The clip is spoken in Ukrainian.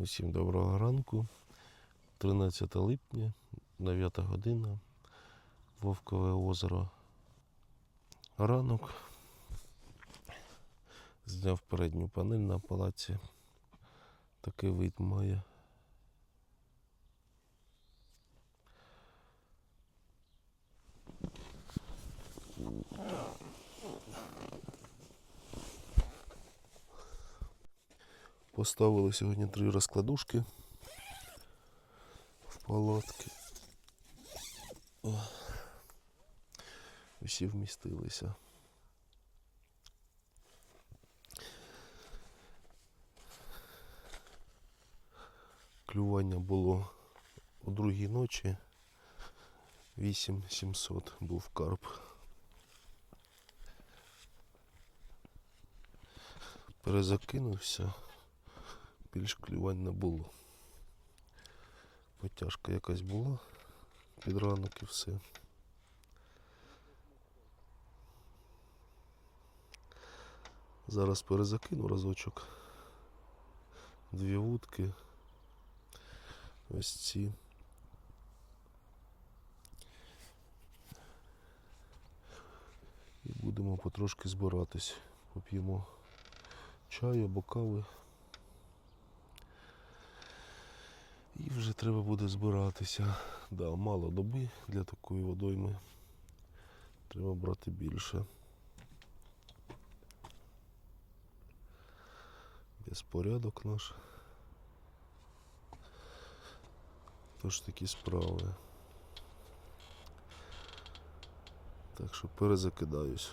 Усім доброго ранку. 13 липня, 9 година. Вовкове озеро. Ранок. Зняв передню панель на палаці. Такий вид має. Поставили сьогодні три розкладушки в палатки. О. Всі вмістилися. Клювання було у другій ночі. 8700 був карп. Перезакинувся більш клювань не було. Потяжка якась була під ранок і все. Зараз перезакину разочок. Дві вудки. Ось ці. І будемо потрошки збиратись. Поп'ємо чаю або кави. І вже треба буде збиратися. Да, мало доби для такої водойми. Треба брати більше. Безпорядок наш. Тож такі справи. Так що перезакидаюсь.